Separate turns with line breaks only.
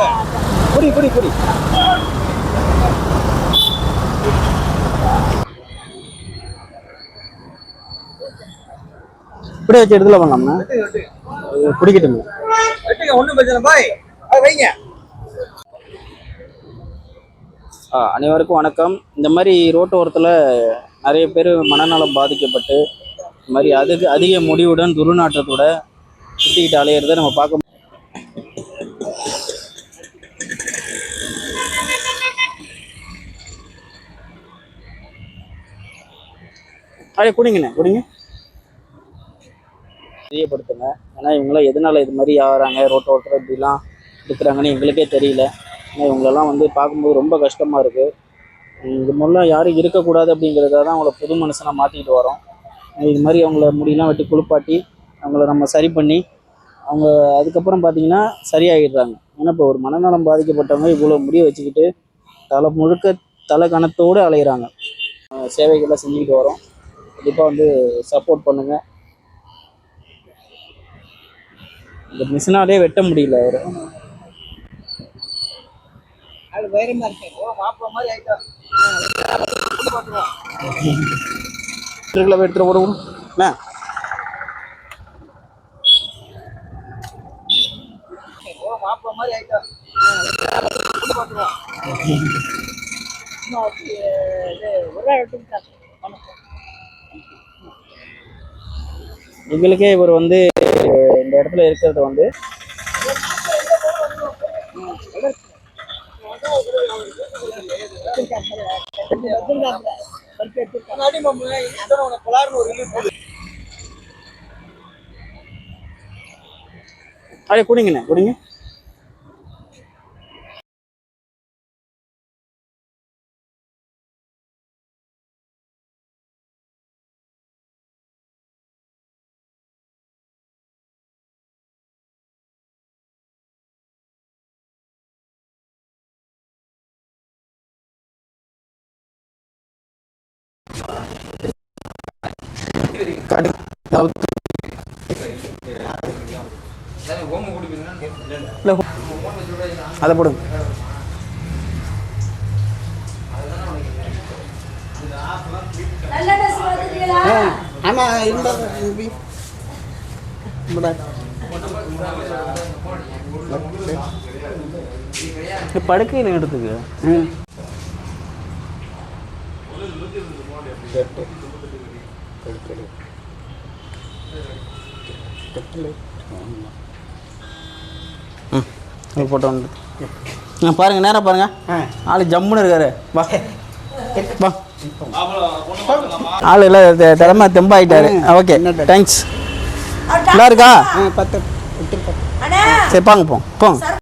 வந்தாங்க குடி குடி குடி
இப்படியே வச்சு இடத்துல பண்ணலாம்ண்ணா. குடிக்கட்டுங்க
வெட்டுங்க ஒண்ணும் பிரச்சனை பாய். வைங்க.
ஆ, அனைவருக்கும் வணக்கம். இந்த மாதிரி ரோட்டோரத்தில் நிறைய பேர் மனநலம் பாதிக்கப்பட்டு இந்த மாதிரி அதுக்கு அதிக முடிவுடன் துர்நாற்றத்தோட சுற்றிக்கிட்டு அலையிறத நம்ம பார்க்க அப்படியே குடிங்கண்ணே குடிங்க. தெரியப்படுத்துங்க. ஏன்னா இவங்களாம் எதனால் இது மாதிரி ஆகிறாங்க ரோட்டை ஓட்டுற இப்படிலாம் இருக்கிறாங்கன்னு எங்களுக்கே தெரியல. ஏன்னா இவங்களெல்லாம் வந்து பார்க்கும்போது ரொம்ப கஷ்டமாக இருக்குது இது மாதிரிலாம் யாரும் இருக்கக்கூடாது அப்படிங்கிறத தான் அவங்கள புது மனுஷனாக மாற்றிக்கிட்டு வரோம். இது மாதிரி அவங்கள முடியெல்லாம் வெட்டி குளிப்பாட்டி அவங்கள நம்ம சரி பண்ணி அவங்க அதுக்கப்புறம் பார்த்தீங்கன்னா சரியாகிடுறாங்க. ஏன்னா இப்போ ஒரு மனநலம் பாதிக்கப்பட்டவங்க இவ்வளோ முடிய வச்சுக்கிட்டு தலை முழுக்க தலை கணத்தோடு அலையிறாங்க. சேவைகள்லாம் செஞ்சுக்கிட்டு வரோம். கண்டிப்பாக வந்து சப்போர்ட் பண்ணுங்கள் இந்த மிஷினாலே வெட்ட முடியல அவர். இருக்குல்ல எடுத்துகிட்டு ஓடுவோம் என்ன?
ஓ மாப்பிள்ள மாதிரி ஆயிட்டோம்
எங்களுக்கே இவர் வந்து இந்த இடத்துல இருக்கிறது வந்து
அடி
அப்படியே குடிங்கண்ணே குடிங்க. இல்லை அதை போடுங்க
ஆமா இருந்தா
படுக்கையில் எடுத்துக்கு. ம். போட்டோ வந்து ஆ பாருங்க நேரா பாருங்க. ஆள் ஜம்முன்னு இருக்காரு. வா. வா. ஆள் எல்லாம் தெ- திறமை தெம்பாயிட்டாரு. ஓகே. தேங்க்ஸ் நல்லா இருக்கா?
அண்ணா.
சரி பாங்க போங்க. போங்க.